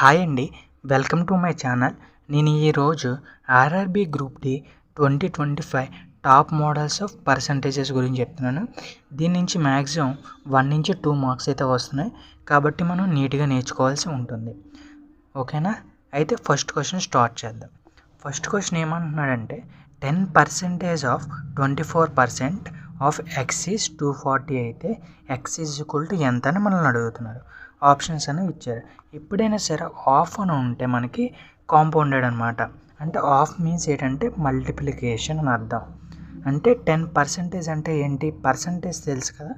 Hi అండి. Welcome to my channel. నేను ఈరోజు RRB group D twenty twenty five top models of percentages గురించి చెప్తున్నాను. దీని నుంచి మ్యాక్సిమం వన్ నుంచి టూ మార్క్స్ అయితే వస్తున్నాయి. కాబట్టి మనం నీట్గా నేర్చుకోవాల్సి ఉంటుంది. ఓకేనా? అయితే ఫస్ట్ క్వశ్చన్ స్టార్ట్ చేద్దాం. ఫస్ట్ క్వశ్చన్ ఏమంటున్నాడంటే ten percentage of twenty four percent of x is two forty అయితే ఎక్సీస్ ఈక్వల్ టు ఎంత అని మనల్ని అడుగుతున్నారు. ఆప్షన్స్ అనేవి ఇచ్చారు. ఎప్పుడైనా సరే ఆఫ్ అని ఉంటే మనకి కాంపౌండెడ్ అనమాట అంటే ఆఫ్ మీన్స్ ఏంటంటే మల్టిప్లికేషన్ అని అర్థం. అంటే టెన్ పర్సెంటేజ్ అంటే ఏంటి? పర్సంటేజ్ తెలుసు కదా.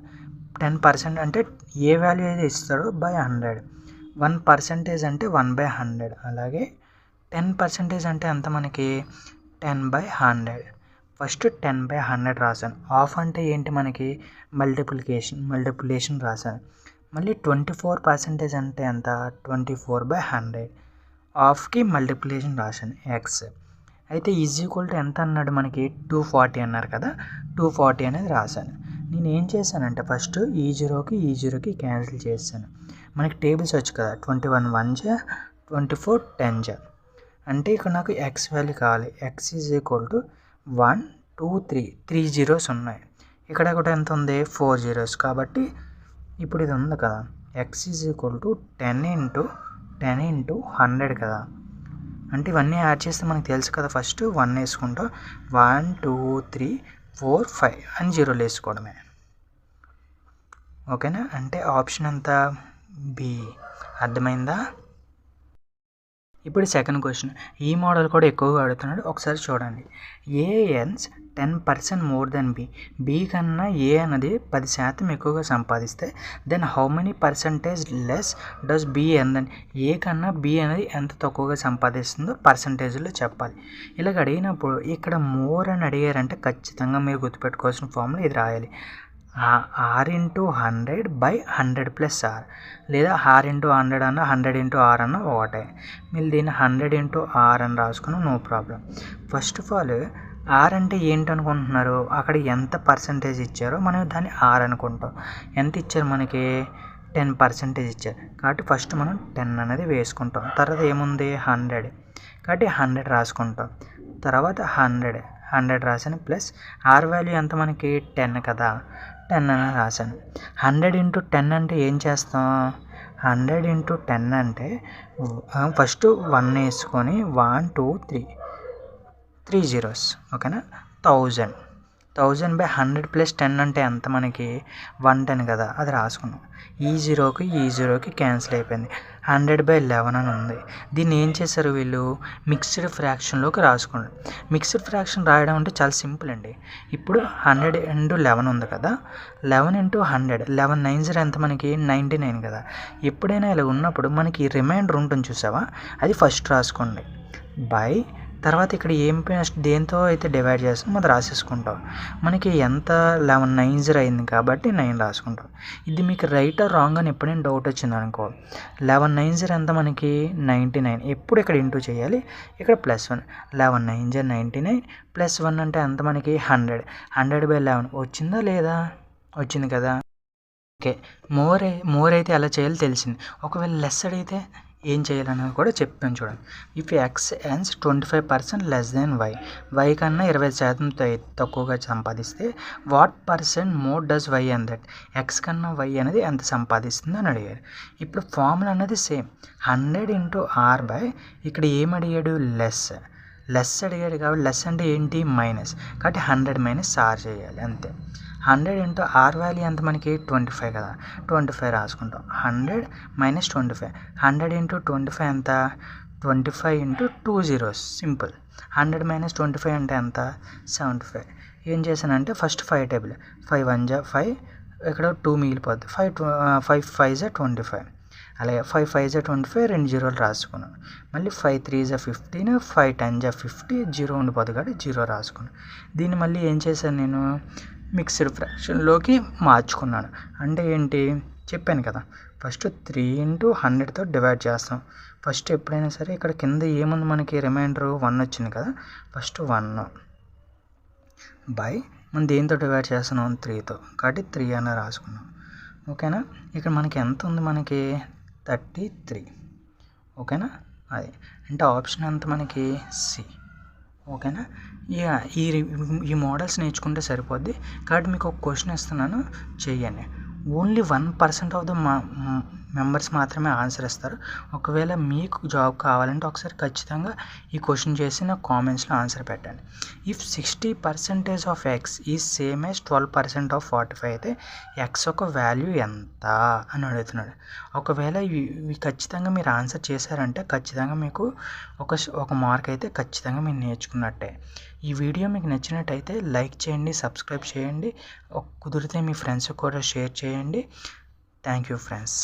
టెన్ పర్సెంట్ అంటే ఏ వాల్యూ అయితే ఇస్తాడో బై హండ్రెడ్ వన్ పర్సెంటేజ్ అంటే వన్ బై హండ్రెడ్ అలాగే టెన్ పర్సెంటేజ్ అంటే ఎంత మనకి? Ten by hundred first ten by hundred రాశాను. ఆఫ్ అంటే ఏంటి మనకి? మల్టిప్లికేషన్ మల్టిప్లికేషన్ రాశాను. మళ్ళీ ట్వంటీ ఫోర్ పర్సెంటేజ్ అంటే ఎంత? ట్వంటీ ఫోర్ బై హండ్రెడ్ ఆఫ్కి మల్టిప్లికేషన్ రాశాను. ఎక్స్ అయితే ఈజ్ ఈక్వల్ టు ఎంత అన్నాడు మనకి? టూ ఫార్టీ అన్నారు కదా? టూ ఫార్టీ అనేది రాశాను. నేను ఏం చేశానంటే ఫస్ట్ ఈ జీరోకి ఈ జీరోకి క్యాన్సిల్ చేశాను. మనకి టేబుల్స్ వచ్చు కదా? ట్వంటీ వన్ వన్ జా? ట్వంటీ ఫోర్ టెన్ జా? అంటే ఇక్కడ నాకు ఎక్స్ వాల్యూ కావాలి. X is equal to one two three three zeros ఉన్నాయి. ఇక్కడ కూడా ఎంత ఉంది? ఫోర్ జీరోస్ కాబట్టి ఇప్పుడు ఇది ఉంది కదా. X is equal to ten into ten into hundred కదా. అంటే ఇవన్నీ యాడ్ చేస్తే మనకు తెలుసు కదా ఫస్ట్ వన్ వేసుకుంటూ one two three four five అని జీరోలు వేసుకోవడమే. ఓకేనా? అంటే ఆప్షన్ అంతా బి అర్థమైందా? ఇప్పుడు సెకండ్ క్వశ్చన్ ఈ మోడల్ కూడా ఎక్కువగా అడుగుతున్నాడు ఒకసారి చూడండి. A earns ten percent more than B B కన్నా ఏ అన్నది పది శాతం ఎక్కువగా సంపాదిస్తే then how many percentage less does B ఎందని A కన్నా బి అనేది ఎంత తక్కువగా సంపాదిస్తుందో పర్సంటేజ్లో చెప్పాలి. ఇలాగ అడిగినప్పుడు ఇక్కడ మోర్ అని అడిగారంటే ఖచ్చితంగా మీరు గుర్తుపెట్టుకోవాల్సిన ఫామ్లో ఇది రాయాలి. R into hundred by hundred plus R. లేదా ఆర్ ఇంటూ హండ్రెడ్ అన్న హండ్రెడ్ ఇంటూ ఆర్ అన్న ఒకటే. మీరు దీన్ని హండ్రెడ్ ఇంటూ ఆర్ అని రాసుకున్న no problem. First of all R అంటే ఏంటి అనుకుంటున్నారు అక్కడ ఎంత పర్సంటేజ్ ఇచ్చారో మనం దాన్ని ఆర్ అనుకుంటాం. ఎంత ఇచ్చారు మనకి? టెన్ పర్సెంటేజ్ ఇచ్చారు. కాబట్టి ఫస్ట్ మనం టెన్ అనేది వేసుకుంటాం. తర్వాత ఏముంది? హండ్రెడ్. కాబట్టి హండ్రెడ్ రాసుకుంటాం. తర్వాత హండ్రెడ్. హండ్రెడ్ రాసాను ప్లస్ ఆర్ వాల్యూ ఎంత మనకి? టెన్ కదా. టెన్ అని రాశాను. హండ్రెడ్ ఇంటూ టెన్ అంటే ఏం చేస్తాం? హండ్రెడ్ ఇంటూ టెన్ అంటే ఫస్ట్ వన్ వేసుకొని one two three three zeros ఓకేనా? Thousand. Thousand by hundred plus ten అంటే ఎంత మనకి? వన్ టెన్ కదా అది రాసుకున్నాం. ఈ జీరోకి ఈ జీరోకి క్యాన్సిల్ అయిపోయింది. హండ్రెడ్ బై లెవెన్ అని ఉంది. దీన్ని ఏం చేశారు వీళ్ళు? మిక్స్డ్ ఫ్రాక్షన్లోకి రాసుకున్నారు. మిక్స్డ్ ఫ్రాక్షన్ రాయడం అంటే చాలా సింపుల్ అండి. ఇప్పుడు హండ్రెడ్ ఇంటూ లెవెన్ ఉంది కదా eleven into hundred eleven nine zero ఎంత మనకి? నైంటీ నైన్ కదా. ఎప్పుడైనా ఇలా ఉన్నప్పుడు మనకి రిమైండర్ ఉంటుంది చూసావా? అది ఫస్ట్ రాసుకోండి. బై తర్వాత ఇక్కడ ఏం దేంతో అయితే డివైడ్ చేస్తామో అది రాసేసుకుంటాం. మనకి ఎంత లెవెన్ నైన్ జీరో అయింది కాబట్టి నైన్ రాసుకుంటాం. ఇది మీకు రైట్ ఆర్ రాంగ్ అని ఎప్పుడైనా డౌట్ వచ్చింది అనుకో లెవెన్ నైన్ జీరో ఎంత మనకి? Ninety nine. ఎప్పుడు ఇక్కడ ఇంటూ చేయాలి? ఇక్కడ plus one eleven nine zero ninety nine. Plus one అంటే ఎంత మనకి? హండ్రెడ్ హండ్రెడ్ బై లెవెన్ వచ్చిందా లేదా? వచ్చింది కదా. ఓకే. మోర్ మోర్ అయితే ఎలా చేయాలో తెలిసింది. ఒకవేళ లెస్ అడిగితే? ఏం చేయాలనేది కూడా చెప్పాను చూడండి. If X earns twenty five percent less than Y Y కన్నా ఇరవై శాతం తక్కువగా సంపాదిస్తే what percent more does Y than that X కన్నా వై అనేది ఎంత సంపాదిస్తుంది అని అడిగారు. ఇప్పుడు ఫార్ములా అనేది same hundred into R by ఇక్కడ ఏం అడిగాడు? లెస్ లెస్ అడిగాడు కాబట్టి లెస్ అంటే ఏంటి? మైనస్ కాబట్టి హండ్రెడ్ మైనస్ ఆర్ చేయాలి. అంతే. హండ్రెడ్ ఇంటూ ఆర్ వాల్యూ ఎంత మనకి? ట్వంటీ ఫైవ్ కదా. ట్వంటీ ఫైవ్ రాసుకుంటాం. Hundred minus twenty five. Hundred into twenty five ఎంత? Twenty five into two zeros. Simple. Hundred minus twenty five అంటే ఎంత? Seventy five. ఏం చేశానంటే first five table. Five one జా ఫైవ్. ఇక్కడ టూ మిగిలిపోద్ది. ఫైవ్ ఫైవ్ ఫైవ్ జా ట్వంటీ ఫైవ్. అలాగే ఫైవ్ ఫైవ్ జా ట్వంటీ ఫైవ్ రెండు జీరోలు రాసుకున్నాను మళ్ళీ ఫైవ్ త్రీ జా ఫిఫ్టీన్ ఫైవ్ టెన్ జా ఫిఫ్టీ జీరో ఉండిపోతుంది కాబట్టి జీరో రాసుకున్నాను దీన్ని మళ్ళీ ఏం చేశాను నేను? మిక్స్డ్ ఫ్రాక్షన్లోకి మార్చుకున్నాను. అంటే ఏంటి? చెప్పాను కదా. ఫస్ట్ త్రీ ఇంటూ హండ్రెడ్తో డివైడ్ చేస్తాం. ఫస్ట్ ఎప్పుడైనా సరే ఇక్కడ కింద ఏముంది మనకి రిమైండర్ వన్ వచ్చింది కదా. ఫస్ట్ వన్ బై మనం దేంతో డివైడ్ చేస్తున్నాం? త్రీతో. కాబట్టి త్రీ అని రాసుకున్నాం. ఓకేనా? ఇక్కడ మనకి ఎంత ఉంది మనకి? Thirty three. ఓకేనా? అది. అంటే ఆప్షన్ అంత మనకి? సి. ఓకేనా? ఇక ఈ ఈ మోడల్స్ నేర్చుకుంటే సరిపోద్ది. కాబట్టి మీకు ఒక క్వశ్చన్ ఇస్తున్నాను చెయ్యండి. Only one percent of the members మాత్రమే ఆన్సర్ ఇస్తారు. ఒకవేళ మీకు జాబ్ కావాలంటే ఒకసారి ఖచ్చితంగా ఈ క్వశ్చన్ చేసి నాకు కామెంట్స్లో ఆన్సర్ పెట్టండి. If sixty percentage of X is same as twelve percent of forty five అయితే ఎక్స్ ఒక వాల్యూ ఎంత అని అడుగుతున్నాడు. ఒకవేళ ఇవి ఖచ్చితంగా మీరు ఆన్సర్ చేశారంటే ఖచ్చితంగా మీకు ఒక ఒక మార్క్ అయితే ఖచ్చితంగా మీరు నేర్చుకున్నట్టే. ఈ వీడియో మీకు నచ్చినట్టయితే లైక్ చేయండి సబ్స్క్రైబ్ చేయండి కుదిరితే మీ ఫ్రెండ్స్ కూడా షేర్ చేయండి. Thank you friends